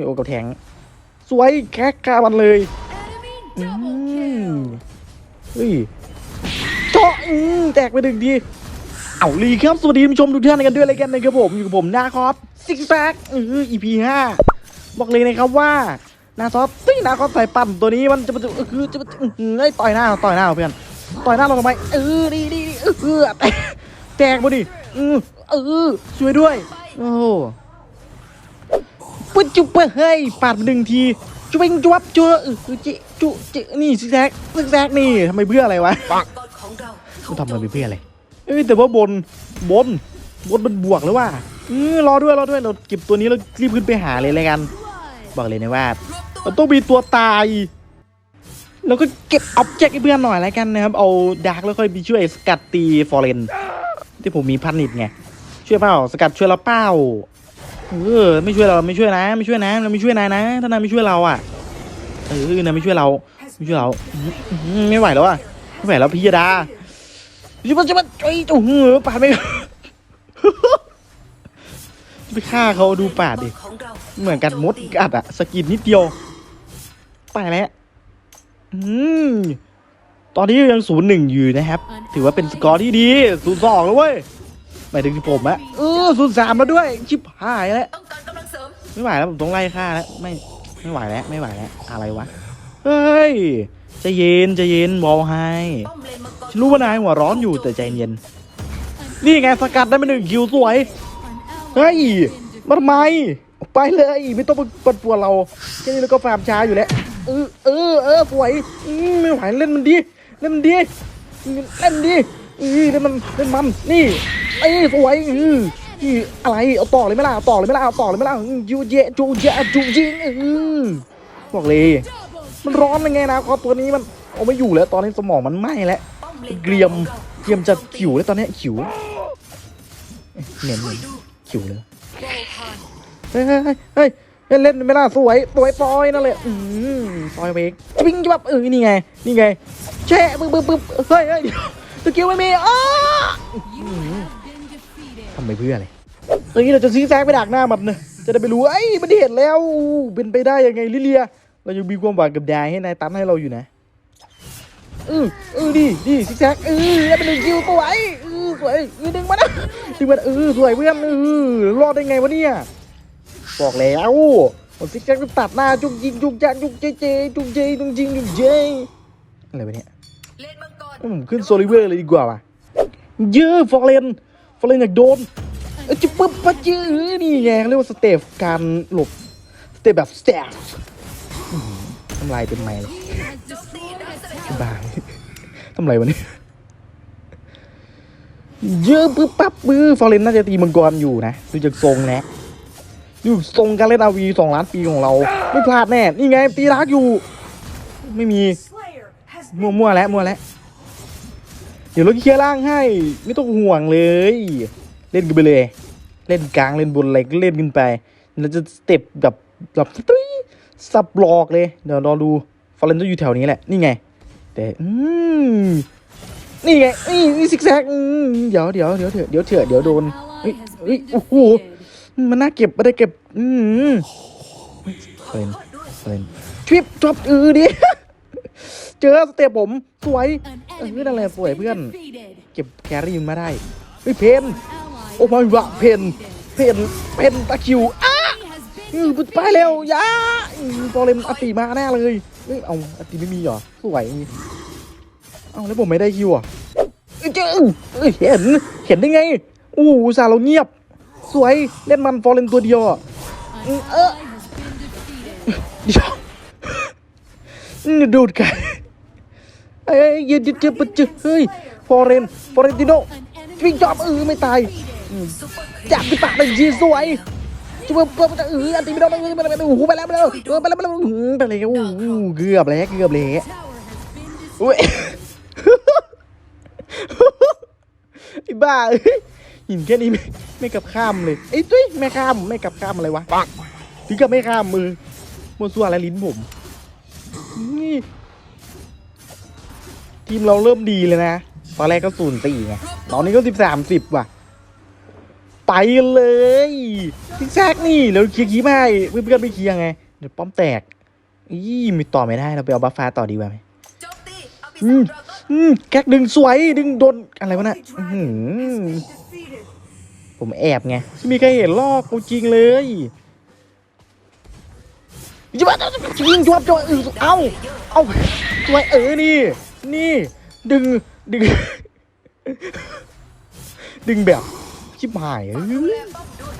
มีโอกับแทง สวยแค่กามันเลยอืมเฮ้ยเจาะอืมแตกไปหนึ่งทีเอาลีครับ สวัสดีผู้ชมทุกท่านกันด้วยเลยกันนะครับผม อยู่กับผมนาคอสซิกแซกเออ EP ห้าบอกเลยนะครับว่านาซอสตี้นาคอสใส่ปั่นตัวนี้มันจะมันจะเออคือจะมันอื้ออเอ้ยต่อยหน้าต่อยหน้าเพื่อนต่อยหน้าเราทำไมเออดีดีเออแตกแตกมาดิเออเออช่วยด้วย โอ้โห ปุ๊บจุ๊บเปเฮ้ยปาดมาหนึ่งทีจุ๊บเองจุ๊บจุ๊บเอจิจุจินี่ซิกแซกซิกแซกนี่ทำไมเพื่ออะไรวะมันทำมาเป็นเพื่ออะไรเอ้ยแต่ว่าบนบนบนมันบวกแล้วว่าเออรอด้วยรอด้วยเราเก็บตัวนี้เรารีบขึ้นไปหาเลยเลยกัน บอกเลยนะว่ามันต้องมีตัวตาย แล้วก็เก็บอ็อบเจกต์ให้เพื่อนหน่อยแล้วกันนะครับ เอาดาร์กแล้วค่อยไปช่วยสกัดตีฟอร์เรนที่ผมมีพันนิดไงช่วยเปล่าสกัดช่วยเราเปล่า เออไม่ช่วยเราไม่ช่วยนะไม่ช่วยนะเราไม่ช่วยนายนะถ้านายไม่ช่วยเราอะเออนายไม่ช่วยเราไม่ช่วยเราไม่ไหวแล้วอะไม่ไหวแล้วพี่ยดาจะมาจะมาไอ้โอ้โหปาดไม่ไปฆ่าเขาดูปาดดิเหมือนกันมดกัดอะสกินนิดเดียวไปแล้วตอนนี้ยังศูนย์หนึ่งอยู่นะครับ ถือว่าเป็นสกอร์ที่ดีศูนย์สองแล้วเว้ย หมายถึงผมอะเออศูนย์สามแล้วด้วยชิบหายแล้วต้องการกำลังเสริมไม่ไหวแล้วผมต้องไล่ฆ่าแล้วไม่ไม่ไหวแล้วไม่ไหวแล้วอะไรวะเฮ้ยใจเย็นใจเย็นบอกให้ป้อมเลนมังกรฉันรู้ว่านายหัวร้อนอยู่แต่ใจเย็น นี่ไงสกัดได้ไปหนึ่งคิวสวย เฮ้ยมาทำไมออกไปเลยไม่ต้องปัดปวดเราแค่นี้เราก็ฟาร์มช้าอยู่แล้วเออเออเออสวยอืมไม่ไหวเล่นมันดีเล่นมันดีเล่นดีเออเล่นมันเล่นมันนี่ ไอ้ยสวยเอออะไรเอาต่อเลยไหมล่ะเอาต่อเลยไหมล่ะเอาต่อเลยไหมล่ะอืมจูเยจูเยจูจิงเออบอกเลย มันร้อนยังไงนะคอตัวนี้มันเอาไม่อยู่แล้วตอนนี้สมองมันไหม้แล้วเกรียมเกรียมจะขิวแล้วตอนนี้ขิวเหม็นขิวเลยเฮ้ยเฮ้ยเฮ้ยเล่นไม่ได้สวยสวยปอยนั่นแหละอืมปอยเบกวิ่งจับเออนี่ไง นี่ไงแช่ปึ๊บปึ๊บปึ๊บเฮ้ยเฮ้ยเกียวสกิลไม่มีอ้า ไปเพื่ออะไรตอนนี้เราจะซีแซกไปดักหน้ามันเนอะจะได้ไปรู้ไอ้ยมันเห็นแล้วเป็นไปได้ยังไงลิเลีย เรายังมีความหวังกับดายให้นายตันให้เราอยู่นะเออเออดีดีซิกแซกเออแล้วเป็นหนึ่งคิวสวยเออสวยเออดึงมานะดึงมาเออสวยเพื่อนเออรอดได้ไงวะเนี่ยบอกแล้วผมซิกแซกตัดหน้าจุกยิงจุกจักจุกเจเจจุกเจจุกจิงจุกเจอะไรวะเนี่ยเลนมังกรให้ผมขึ้นโซลิเวอร์เลยดีกว่าว่ะเยอะฟอร์เรน ฟอร์เรนอยากโดนจะปึ๊บปะจื้อนี่ไงเรียกว่าสเตปการหลบสเตปแบบสเตปทำลายเป็นไม้เลยบายทำไรวะเนี่ยเยอะปึ๊บปั๊บปื้อฟอร์เรนน่าจะตีมังกรอยู่นะดูจากทรงนะดูทรงการเล่นอาวีสองล้านปีของเรา ไม่พลาดแน่ นี่ไงตีรักอยู่ ไม่มี มั่วมั่วๆแล้วมั่วแล้ว เดี๋ยวเราเคลียร์ล่างให้ ไม่ต้องห่วงเลย เล่นกันไปเลย เล่นกลางเล่นบนอะไรก็เล่นกันไปเราจะสเต็ปแบบแบบตุ้ยสับหลอกเลย เดี๋ยวรอดูฟอร์เรนจะอยู่แถวนี้แหละ นี่ไง แต่อืมนี่ไงนี่นี่ซิกแซกอืมเดี๋ยวเดี๋ยวเดี๋ยวเถอะเดี๋ยวเถอะเดี๋ยวโดนเฮ้ยเฮ้ยโอ้โหมันน่าเก็บไม่ได้เก็บ อืมเฟรนเฟรนทริปจบอือดิ เจอสเต็ปผมสวยเออนั่นแหละสวยเพื่อน เก็บแครี่มันมาได้เฮ้ยเพนโอ้ไม่วะเพนเพนเพนตะคริวอ้าอือไปเร็วยาอืมฟอร์เรนอติมาแน่เลยเฮ้ยเอาอติไม่มีเหรอสวยเอาแล้วผมไม่ได้คิวอะเอ้ยเจ้าเอ้ยเห็นเห็นได้ไงอู้หูอุตสาห์เราเงียบ สวยเล่นมันฟอร์เรนตัวเดียวอะอืมเออเดี๋ยวอืมดูดกันเอ้ยยืนยืนยืนยืนเฮ้ยฟอร์เรนฟอร์เรนติโนวิ่งจอบเออไม่ตายจับที่ปากเลยยีสวยจุ๊บเปิดเอออันตีไม่โดนไม่ไม่ไม่โอ้โหไปแล้วไปแล้วเออไปแล้วไปแล้วไปแล้วโอ้โหเกือบแล้วเกือบแล้วอุ้ยไอ้บ้าเหินแค่นี้ไม่ไม่กลับข้ามเลยไอ้ตุ้ยไม่ข้ามไม่กลับข้ามอะไรวะถึงกับไม่ข้ามมือมัวซัวอะไรลิ้นผม ทีมเราเริ่มดีเลยนะ ตอนแรกก็ศูนย์สี่ไง ตอนนี้ก็สิบสามสิบว่ะ ไปเลยซิกแซกนี่แล้วเคลียร์คีไม่เพื่อนๆไม่เคลียร์ไง เดี๋ยวป้อมแตก อีมีต่อไม่ได้ เราไปเอาบัฟฟ้าต่อดีกว่าไหมอืมอืมแก๊กดึงสวย ดึงโดนอะไรวะน่ะอื้อหือผมแอบไง ไม่มีใครเห็นลอกกูจริงเลย จะมายิงจวบจวบเออเอ้าเอ้าสวยเออนี่ นี่ ดึงดึง ดึงแบบชิบหายเอ้ดูแลยป้อมด้วย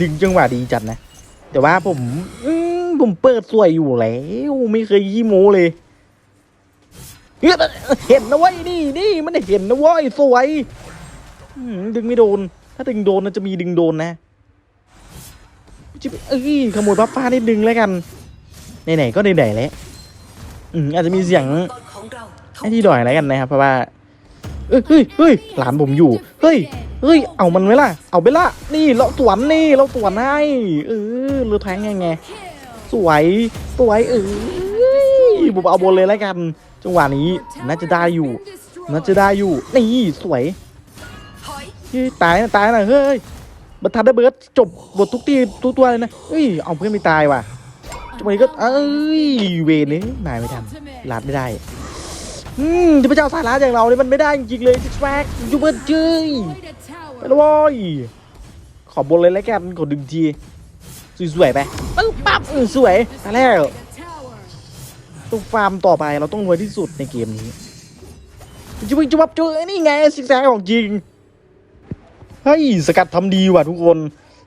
ดึงจังหวะดีจัดนะ แต่ว่าผมผมเปิดสวยอยู่แล้วไม่เคยยี่โมเลยเห็นนะเว้ยนี่นี่มันเห็นนะเว้ยสวยดึงไม่โดน ถ้าดึงโดนนะจะมีดึงโดนนะจิบเอ้ยขโมยป้าป้านิดดึงแล้วกัน ไหนๆก็ไหนๆแล้วอืมอาจจะมีเสียงป้อมเลนมังกรของเราถูกให้ที่ดอยอะไรกันนะครับ เพราะว่าเฮ้ยเฮ้ยหลานผมอยู่ เฮ้ยเฮ้ย เอามันไว้ล่ะ เอาไปละนี่เราสวนนี่เราสวนให้เออเราแทงยังไง สวยสวยเออผมเอาบนเลยแล้วกัน จังหวะนี้น่าจะได้อยู่น่าจะได้อยู่ นี่สวยตายนะตายนะเฮ้ยบัตทันได้เบิร์ดจบบททุกทีทุกตัวเลยนะเฮ้ยเอาเพื่อนไม่ตายว่ะ จังหวะนี้ก็เอ้ยเวรนี่นายไม่ทันลาดไม่ได้อืมจะไปเจ้าสายลัดอย่างเราเนี่ยมันไม่ได้จริงๆเลยซิกแซกยูเบิร์ดเจ้ยไปแล้วโว้ยขอบนเลยแล้วกันขอดึงทีสวยๆไปปึ๊บปั๊บสวยมาแล้วต้องฟาร์มต่อไปเราต้องรวยที่สุดในเกมนี้จุ๊บจุ๊บจุ๊บนี่ไงซิกแซกของจริงเฮ้ยสกัดทำดีว่ะทุกคน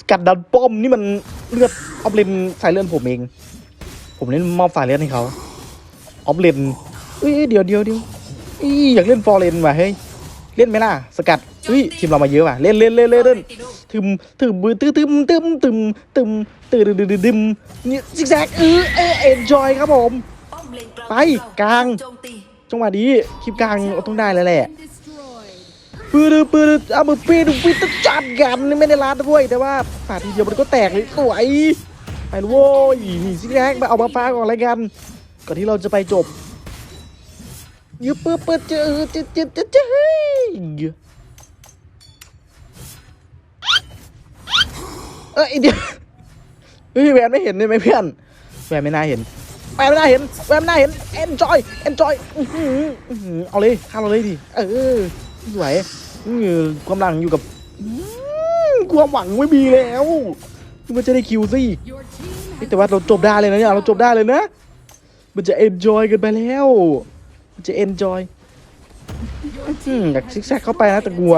สกัดดันป้อมนี่มันเลือดออฟเลนสายเลือดผมเอง ผมเล่นมอบสายเลือดให้เขาออฟเลนเอ้ยเดี๋ยวเดี๋ยวเดี๋ยวอีอยากเล่นฟอร์เรนว่ะเฮ้ยเล่นไหมล่ะสกัดเฮ้ยทีมเรามาเยอะว่ะเล่นเล่นเล่นเล่นตึมทึมมือตึมตึมตึมตึมตึมตึมตึมตึมตึมนี่ซิกแซกเออเออเอ็นจอยครับผม ไปกลางจังหวะนี้คลิปกลางเราต้องได้แล้วแหละปืนปืนเอามือปีนปีนจัดกันไม่ได้รัดด้วยแต่ว่าปาดทีเดียวมันก็แตกเลยสวย ไปเลยโว้ยนี่ซิกแซกมาเอามาฟ้าก่อนอะไรกัน ก่อนที่เราจะไปจบยืบปื๊บปื๊บเจอเจอเจอเจอเจอเฮ้ยเอ้ยเดี๋ยวเฮ้ยแวนไม่เห็นเลยไหมเพื่อนแวนไม่น่าเห็นแวนไม่น่าเห็นแวนไม่น่าเห็นเอ็นจอยเอ็นจอยเอาเลยข้าเราเลยดิเออสวยความหลังอยู่กับความหวังไม่มีแล้ว มันจะได้คิวสิเฮ้ยแต่ว่าเราจบได้เลยนะเนี่ยเราจบได้เลยนะ มันจะเอนจอยกันไปแล้ว มันจะเอนจอยอยากซิกแซกเข้าไปนะแต่กลัว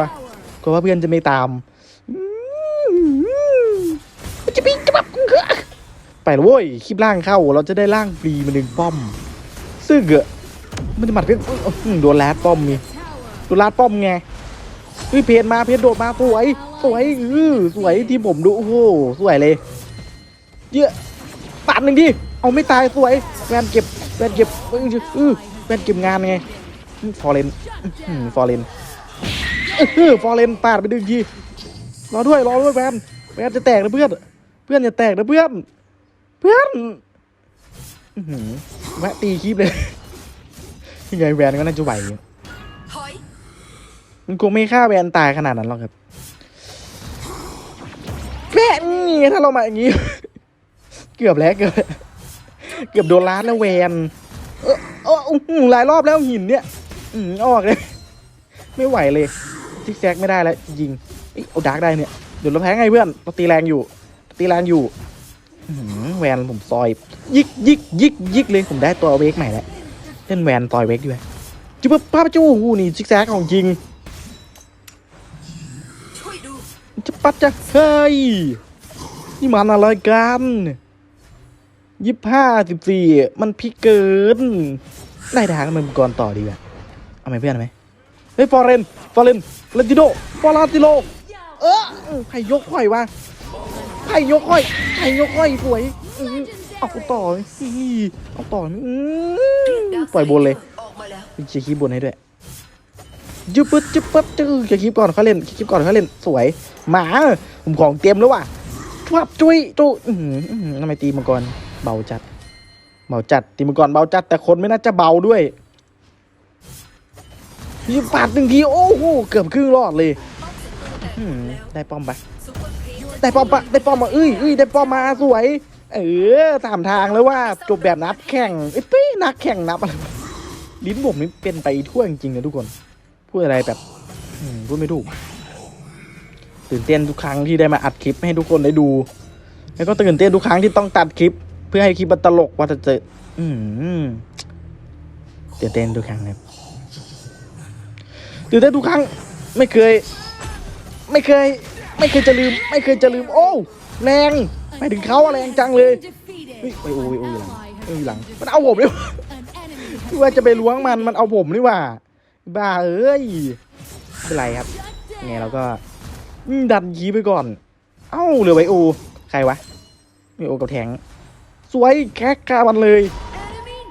กลัวว่าเพื่อนจะไม่ตามอืมมันจะปีนจะแบบไปแล้วเว้ยคลิปล่างเข้า เราจะได้ล่างฟรีมาหนึ่งป้อม ซึ่งอะมันจะหมัดเพื่อนอื้อหือโดนแรดป้อมมีโดนแรดป้อมไงเฮ้ยเพนมาเพนโดดมาสวย สวยอือสวยที่ผมดูโอ้โหสวยเลยเยอะปาดหนึ่งดิเอาไม่ตายสวยแวนเก็บแวนเก็บเออเออแวนเก็บงานไงฟอร์เรนฟอร์เรนเออฟอร์เรนปาดไปดึงทีรอด้วยรอด้วยแวนแวนจะแตกนะเพื่อน เพื่อนจะแตกนะเพื่อน เพื่อนอื้อหือแวะตีคลิปเลยยังไงแวนก็น่าจะไหวอยู่ถอยมันคงไม่ฆ่าแวนตายขนาดนั้นหรอกครับ แวนนี่ถ้าเรามาอย่างนี้ เกือบแล้วเกือบเกือบโดนล้านแล้วแวนเออเอออื้อหือหลายรอบแล้วหินเนี่ย อืมออกเลย ไม่ไหวเลยซิกแซกไม่ได้แล้วจริงเอ้ยเอาดาร์กได้เนี่ยเดี๋ยวเราแพ้ไงเพื่อนเราตีแรงอยู่ตีแรงอยู่แวนผมซอย ยิกยิกยิกยิกเลยผมได้ตัวเวกใหม่แล้วเล่นแวนซอยเวกด้วยจุ๊บป้าจูหูนี่ซิกแซกของจริง จะปัดจะเฮ้ยนี่มันอะไรกันยี่ห้าสิบสี่มันพิกเกินได้ทางมันก่อนต่อดีกว่าเอาไหมเพื่อนเอาไหมเฮ้ยฟอร์เรนฟอร์เรนเลนติโดฟอร์ลาติโลเออไผ่ยกข่อยวะไผ่ยกข่อยไผ่ยกข่อยสวยอื้อเอาต่ออื้อเอาต่ออื้อปล่อยบนเลยออกมาแล้วเชียร์คลิปบนให้ด้วย จุ๊บปึ๊ดจุ๊บปึ๊ดจื้อคลิปก่อนเขาเล่นคลิปก่อนเขาเล่นสวย หมาผมของเตรียมแล้วว่ะทับจุ้ยจุ้ยทำไมตีมังกรเบาจัด เบาจัดตีมังกรเบาจัด แต่คนไม่น่าจะเบาด้วยยิงปาดหนึ่งทีโอ้โหเกือบครึ่งรอดเลยได้ป้อมไปซุปเปอร์ครีปได้ป้อมปะได้ป้อมมาเอ้ยเอ้ยได้ป้อมมาสวย เออสามทางแล้วว่าจบแบบนับแข่งไอ้ปี้นักแข่งนับอะไรลิ้นผมนี่เป็นไปทั่วจริงๆนะทุกคน พูดอะไรแบบพูดไม่ถูกตื่นเต้นทุกครั้งที่ได้มาอัดคลิปให้ทุกคนได้ดู แล้วก็ตื่นเต้นทุกครั้งที่ต้องตัดคลิป เพื่อให้คลิปมันตลกว่าจะเจออืมตื่นเต้นทุกครั้งครับตื่นเต้นทุกครั้ง ไม่เคย ไม่เคย ไม่เคยจะลืม ไม่เคยจะลืม โอ้แรงไปถึงเขาอะแรงจังเลยไปโอ้ยโอ้ยหลังเอ้ยหลัง มันเอาผมเลยว่าจะไปล้วงมันมันเอาผมนี่ว่า บ้าเอ้ยไม่เป็นไรครับไงเราก็ดันยีไปก่อน เอ้าเหลือไวโอ ใครวะไวโอกับแทง สวยแคกกามันเลย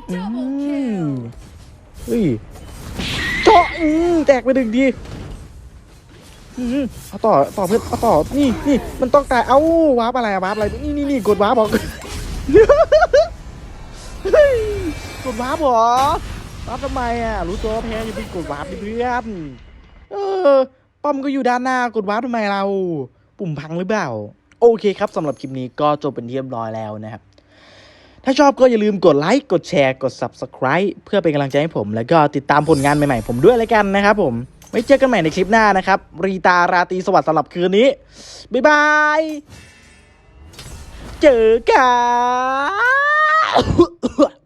อืมเฮ้ยเจาะแตกไปหนึ่งทีอืมเอาต่อต่อเพื่อนเอาต่อนี่นี่มันต้องตายเอ้าวาร์ปอะไรวาร์ปอะไรนี่นี่นี่กดวาร์ปบอกเฮ้ยกดวาร์ปหรอวา ร์ปทำไมอะ รู้ตัวว่าแพ้อย่าไปกดวาร์ปดิเพื่อนเออ ป้อมก็อยู่ด้านหน้ากดวาร์ปทำไมเรา ปุ่มพังหรือเปล่า โอเคครับสำหรับคลิปนี้ก็จบเป็นที่เรียบร้อยแล้วนะครับ ถ้าชอบก็อย่าลืมกดไลค์ กดแชร์ กด Subscribe เพื่อเป็นกำลังใจให้ผม แล้วก็ติดตามผลงานใหม่ๆผมด้วยแล้วกันนะครับผม ไว้เจอกันใหม่ในคลิปหน้านะครับ รีตาราตรีสวัสดิ์สำหรับคืนนี้ บ๊ายบาย เจอกัน